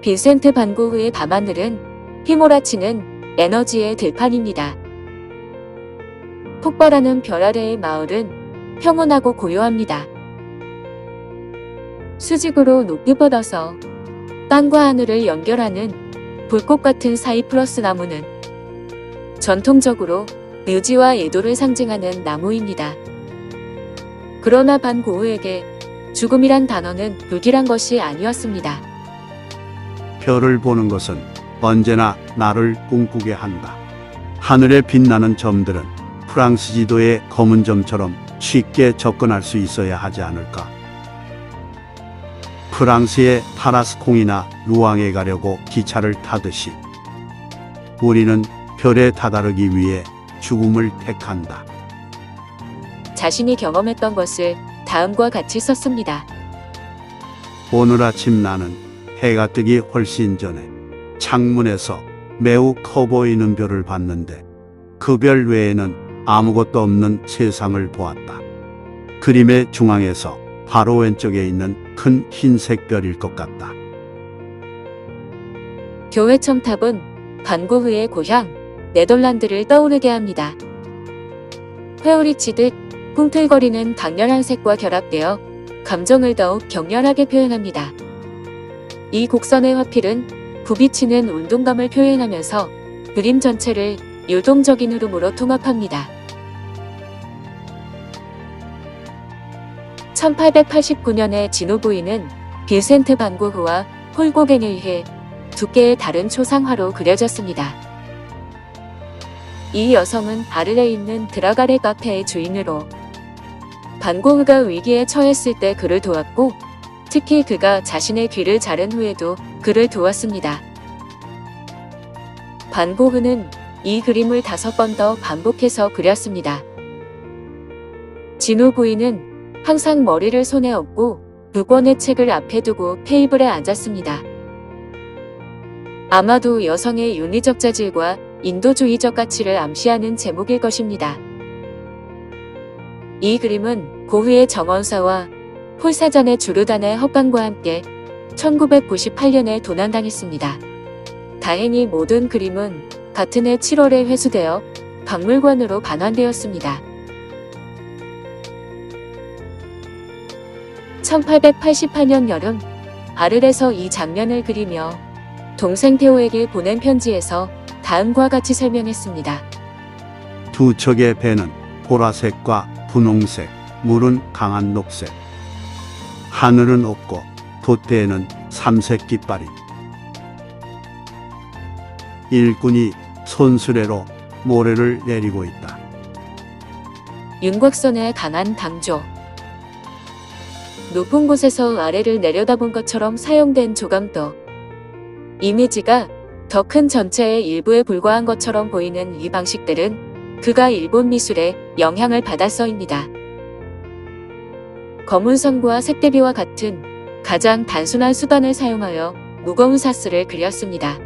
빈센트 반 고흐의 밤하늘은 휘몰아치는 에너지의 들판입니다. 폭발하는 별 아래의 마을은 평온하고 고요합니다. 수직으로 높이 뻗어서 땅과 하늘을 연결하는 불꽃 같은 사이프러스 나무는 전통적으로 묘지와 예도를 상징하는 나무입니다. 그러나 반 고흐에게 죽음이란 단어는 불길한 것이 아니었습니다. 별을 보는 것은 언제나 나를 꿈꾸게 한다. 하늘에 빛나는 점들은 프랑스 지도의 검은 점처럼 쉽게 접근할 수 있어야 하지 않을까. 프랑스의 타라스콩이나 루앙에 가려고 기차를 타듯이 우리는 별에 다다르기 위해 죽음을 택한다. 자신이 경험했던 것을 다음과 같이 썼습니다. 오늘 아침 나는 해가 뜨기 훨씬 전에 창문에서 매우 커 보이는 별을 봤는데 그 별 외에는 아무것도 없는 세상을 보았다. 그림의 중앙에서 바로 왼쪽에 있는 큰 흰색 별일 것 같다. 교회 첨탑은 반 고흐의 고향 네덜란드를 떠오르게 합니다. 회오리 치듯 꿈틀거리는 강렬한 색과 결합되어 감정을 더욱 격렬하게 표현합니다. 이 곡선의 화필은 부비치는 운동감을 표현하면서 그림 전체를 유동적인 흐름으로 통합합니다. 1889년에 진호 부인은 빈센트 반 고흐와 폴 고겐에 의해 두 개의 다른 초상화로 그려졌습니다. 이 여성은 바를에 있는 드라가레 카페의 주인으로 반 고흐가 위기에 처했을 때 그를 도왔고 특히 그가 자신의 귀를 자른 후에도 그를 도왔습니다. 반 고흐는 이 그림을 다섯 번 더 반복해서 그렸습니다. 진호 부인은 항상 머리를 손에 얹고 두 권의 책을 앞에 두고 테이블에 앉았습니다. 아마도 여성의 윤리적 자질과 인도주의적 가치를 암시하는 제목일 것입니다. 이 그림은 고흐의 정원사와 폴사잔의 주르단의 헛간과 함께 1998년에 도난당했습니다. 다행히 모든 그림은 같은 해 7월에 회수되어 박물관으로 반환되었습니다. 1888년 여름 바를에서 이 장면을 그리며 동생 테오에게 보낸 편지에서 다음과 같이 설명했습니다. 두 척의 배는 보라색과 분홍색, 물은 강한 녹색. 하늘은 없고 돛대에는 삼색 깃발이. 일꾼이 손수레로 모래를 내리고 있다. 윤곽선의 강한 당조. 높은 곳에서 아래를 내려다본 것처럼 사용된 조감도. 이미지가 더 큰 전체의 일부에 불과한 것처럼 보이는 이 방식들은 그가 일본 미술에 영향을 받았어입니다. 검은 선과 색대비와 같은 가장 단순한 수단을 사용하여 무거운 사슬을 그렸습니다.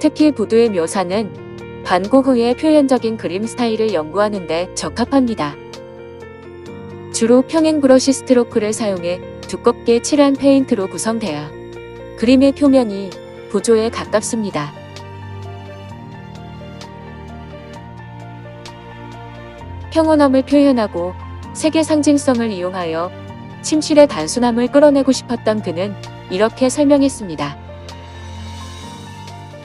특히 부두의 묘사는 반 고흐의 표현적인 그림 스타일을 연구하는 데 적합합니다. 주로 평행 브러쉬 스트로크를 사용해 두껍게 칠한 페인트로 구성되어 그림의 표면이 부조에 가깝습니다. 평온함을 표현하고 세계 상징성을 이용하여 침실의 단순함을 끌어내고 싶었던 그는 이렇게 설명했습니다.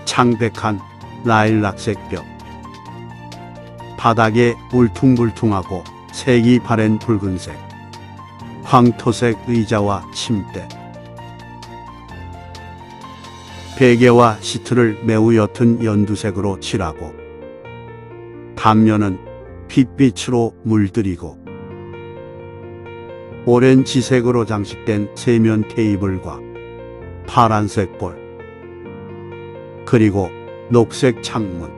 창백한 라일락색 벽. 바닥에 울퉁불퉁하고 색이 바랜 붉은색. 황토색 의자와 침대. 베개와 시트를 매우 옅은 연두색으로 칠하고 단면은 핏빛으로 물들이고 오렌 지색으로 장식된 세면 테이블과 파란색 볼 그리고 녹색 창문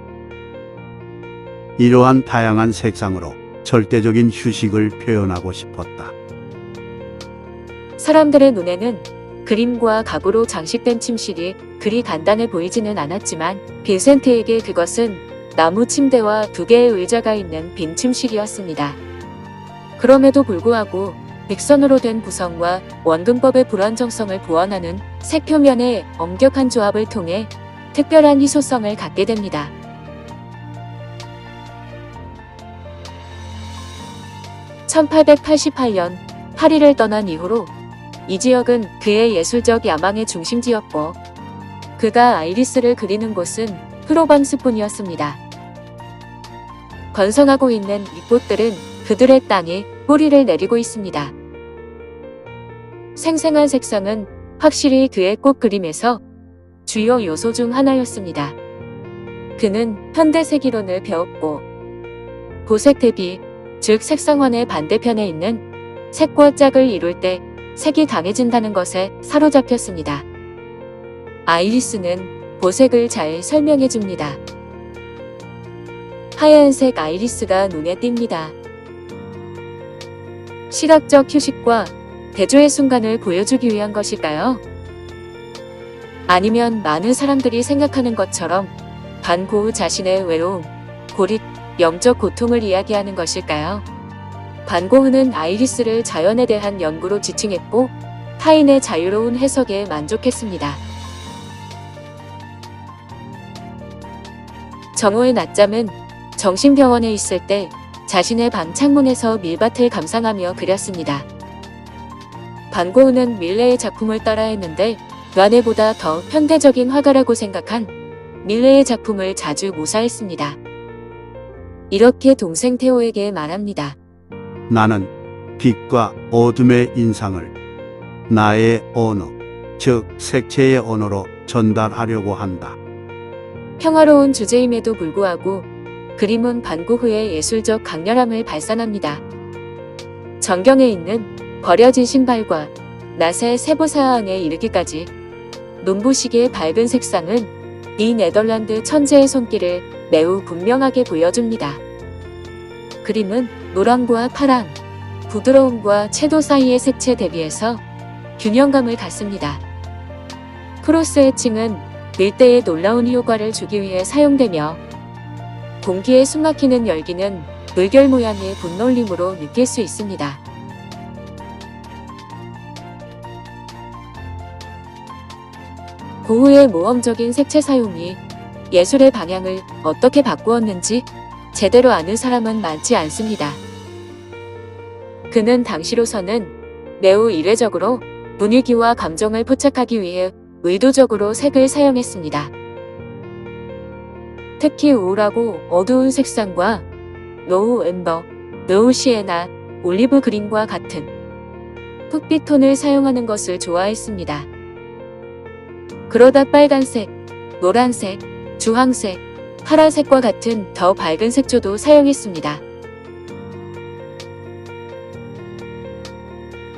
이러한 다양한 색상으로 절대적인 휴식을 표현하고 싶었다. 사람들의 눈에는 그림과 가구로 장식된 침실이 그리 간단해 보이지는 않았지만 빈센트에게 그것은 나무 침대와 두 개의 의자가 있는 빈 침실이었습니다. 그럼에도 불구하고 백선으로 된 구성과 원근법의 불안정성을 보완하는 색 표면의 엄격한 조합을 통해 특별한 희소성을 갖게 됩니다. (1888년) 파리를 떠난 이후로 이 지역은 그의 예술적 야망의 중심지였고 그가 아이리스를 그리는 곳은 프로방스뿐이었습니다. 건성하고 있는 이 꽃들은 그들의 땅에 뿌리를 내리고 있습니다. 생생한 색상은 확실히 그의 꽃 그림에서 주요 요소 중 하나였습니다. 그는 현대 색 이론을 배웠고 보색 대비, 즉 색상환의 반대편에 있는 색과 짝을 이룰 때 색이 강해진다는 것에 사로잡혔습니다. 아이리스는 보색을 잘 설명해 줍니다. 하얀색 아이리스가 눈에 띕니다. 시각적 휴식과 대조의 순간을 보여주기 위한 것일까요? 아니면 많은 사람들이 생각하는 것처럼 반고흐 자신의 외로움, 고립, 영적 고통을 이야기하는 것일까요? 반고흐는 아이리스를 자연에 대한 연구로 지칭했고 타인의 자유로운 해석에 만족했습니다. 정호의 낮잠은 정신병원에 있을 때 자신의 방 창문에서 밀밭을 감상하며 그렸습니다. 반고흐는 밀레의 작품을 따라했는데 르네보다 더 현대적인 화가라고 생각한 밀레의 작품을 자주 모사했습니다. 이렇게 동생 테오에게 말합니다. 나는 빛과 어둠의 인상을 나의 언어, 즉 색채의 언어로 전달하려고 한다. 평화로운 주제임에도 불구하고 그림은 반고흐의 예술적 강렬함을 발산합니다. 정경에 있는 버려진 신발과 낫의 세부 사항에 이르기까지 눈부시게 밝은 색상은 이 네덜란드 천재의 손길을 매우 분명하게 보여줍니다. 그림은 노랑과 파랑, 부드러움과 채도 사이의 색채 대비해서 균형감을 갖습니다. 크로스 해칭은 밀대에 놀라운 효과를 주기 위해 사용되며 공기에 숨막히는 열기는 물결 모양의 분놀림으로 느낄 수 있습니다. 고흐의 모험적인 색채 사용이 예술의 방향을 어떻게 바꾸었는지 제대로 아는 사람은 많지 않습니다. 그는 당시로서는 매우 이례적으로 분위기와 감정을 포착하기 위해 의도적으로 색을 사용했습니다. 특히 우울하고 어두운 색상과 노후 엠버, 노후 시에나, 올리브 그린과 같은 흑빛 톤을 사용하는 것을 좋아했습니다. 그러다 빨간색, 노란색, 주황색, 파란색과 같은 더 밝은 색조도 사용했습니다.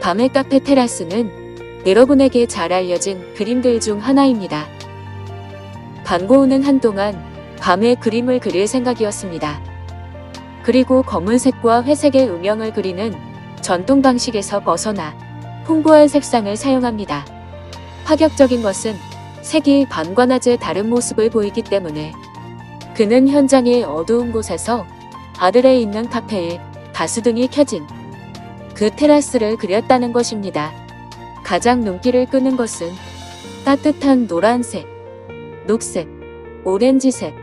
밤의 카페 테라스는 여러분에게 잘 알려진 그림들 중 하나입니다. 반고흐는 한동안 밤에 그림을 그릴 생각이었습니다. 그리고 검은색과 회색의 음영을 그리는 전통 방식에서 벗어나 풍부한 색상을 사용합니다. 파격적인 것은 색이 밤과 낮의 다른 모습을 보이기 때문에 그는 현장의 어두운 곳에서 아들에 있는 카페에 가스등이 켜진 그 테라스를 그렸다는 것입니다. 가장 눈길을 끄는 것은 따뜻한 노란색, 녹색, 오렌지색,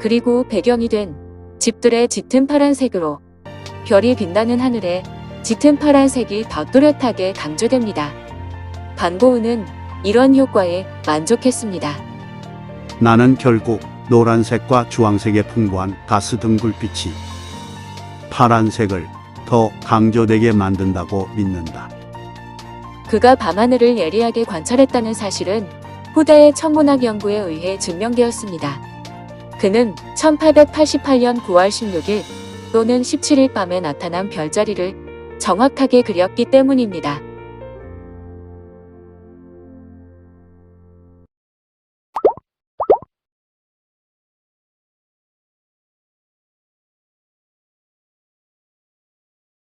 그리고 배경이 된 집들의 짙은 파란색으로 별이 빛나는 하늘에 짙은 파란색이 더 뚜렷하게 강조됩니다. 반고흐는 이런 효과에 만족했습니다. 나는 결국 노란색과 주황색의 풍부한 가스 등 불빛이 파란색을 더 강조되게 만든다고 믿는다. 그가 밤하늘을 예리하게 관찰했다는 사실은 후대의 천문학 연구에 의해 증명되었습니다. 그는 1888년 9월 16일 또는 17일 밤에 나타난 별자리를 정확하게 그렸기 때문입니다.